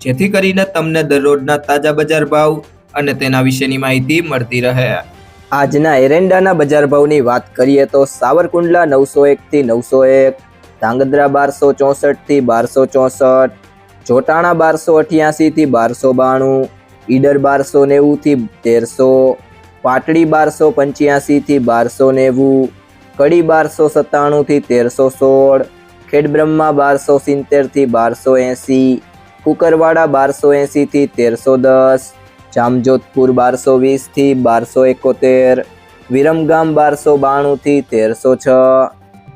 જેથી કરીને તમને દરરોજના તાજા બજાર ભાવ અને તેના વિશેની માહિતી મળતી રહે. આજના એરંડાના બજાર ભાવની વાત કરીએ તો સાવરકુંડલા નવસો એકથી નવસો એક, ધાંગધ્રા બારસો ચોસઠથી બારસો ચોસઠ, જોટાણા બારસો અઠ્યાસીથી બારસો બાણું, ઈડર બારસો નેવુંથી તેરસો, પાટડી બારસો પંચ્યાસીથી બારસો નેવું, કડી બારસો સત્તાણુંથી તેરસો સોળ, ખેડબ્રહ્મા બારસો સિત્તેરથી બારસો એંસી કુકરવાડા બારસો એંસીથી તેરસો દસ, જામજોધપુર બારસો વીસથી બારસો એકોતેર, વિરમગામ બારસો બાણુંથી તેરસો છ,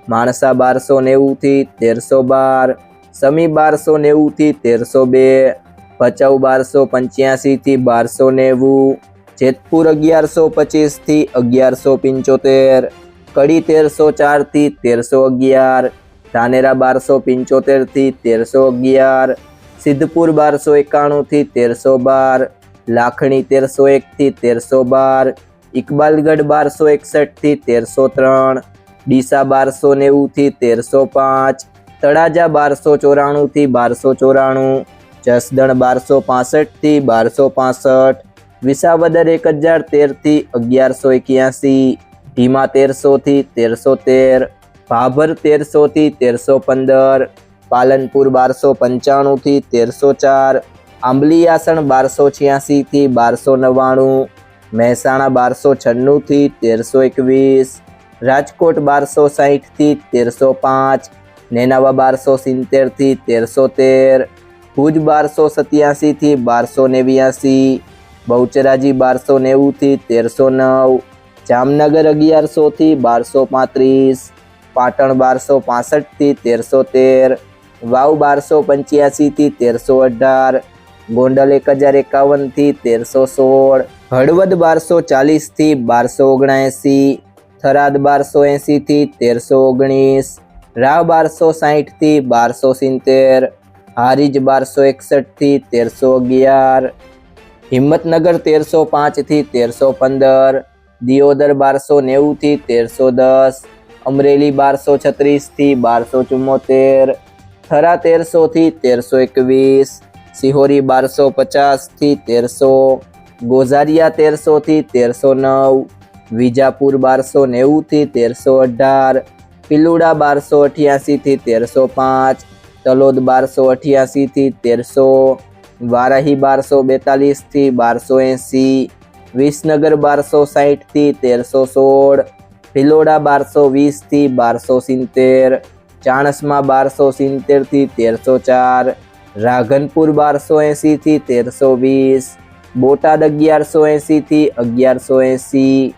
માણસા બારસો નેવુંથી તેરસો બાર, સમી બારસો નેવુંથી તેરસો બે, ભચાઉ બારસો પંચ્યાસીથી બારસો નેવું, જેતપુર અગિયારસો પચીસથી અગિયારસો પંચોતેર, કડી તેરસો ચારથી તેરસો અગિયાર, ધાનેરા બારસો પંચોતેરથી તેરસો અગિયાર સિદ્ધપુર બારસો એકાણુંથી તેરસો બાર, લાખણી તેરસો એકથી તેરસો બાર, ઇકબાલગઢ બારસો એકસઠથી તેરસો ત્રણ, ડીસા બારસો નેવુંથી તેરસો પાંચ, તળાજા બારસો ચોરાણુંથી બારસો ચોરાણું, જસદણ બારસો પાસઠથી બારસો પાસઠ, વિસાવદર એક હજાર તેરથી અગિયારસો એક્યાસી ધીમા તેરસોથી તેરસો તેર, ભાભર તેરસોથી તેરસો પંદર પાલનપુર બારસો પંચાણુંથી તેરસો ચાર આંબલીયાસણ બારસો છ્યાસીથી બારસો નવ્વાણું, મહેસાણા બારસો છન્નુંથી તેરસો એકવીસ, રાજકોટ બારસો સાહીઠથી તેરસો પાંચ, નેનાવા બારસો સિત્તેરથી તેરસો તેર, ભુજ બારસો સત્યાસીથી બારસો નેવ્યાસી, બહુચરાજી બારસો નેવુંથી તેરસો નવ, જામનગર અગિયારસોથી બારસો પાંત્રીસ, પાટણ બારસો પાસઠથી તેરસો તેર વાવ બારસો પંચ્યાસીથી તેરસો અઢાર, ગોંડલ એક હજાર એકાવનથી તેરસો સોળ, હળવદ બારસો ચાલીસથી બારસો ઓગણએંસી થરાદ બારસો એંસીથી તેરસો ઓગણીસ, રાવ બારસો સાહીઠથી બારસો સિત્તેર, હારીજ બારસો એકસઠથી તેરસો અગિયાર, હિંમતનગર તેરસો પાંચથી તેરસો પંદર, દિયોદર બારસો નેવુંથી તેરસો દસ, અમરેલી બારસો છત્રીસથી બારસો ચુમ્મોતેર થરા તેરસોથી તેરસો એકવીસ સિહોરી બારસો પચાસથી તેરસો ગોઝારિયા તેરસોથી તેરસો નવ વિજાપુર બારસો નેવુંથી તેરસો અઢાર પિલુડા બારસો અઠ્યાસીથી તેરસો પાંચ તલોદ બારસો અઠ્યાસીથી તેરસો વારાહી બારસો બેતાલીસથી બારસો એંસી વિસનગર બારસો સાહીઠથી તેરસો સોળ ભિલોડા બારસો વીસથી બારસો સિત્તેર ચાણસમાં બારસો સિત્તેરથી તેરસો ચાર, રાઘનપુર બારસો એંસીથી તેરસો વીસ, બોટાદ અગિયારસો એંસીથી અગિયારસો એંસી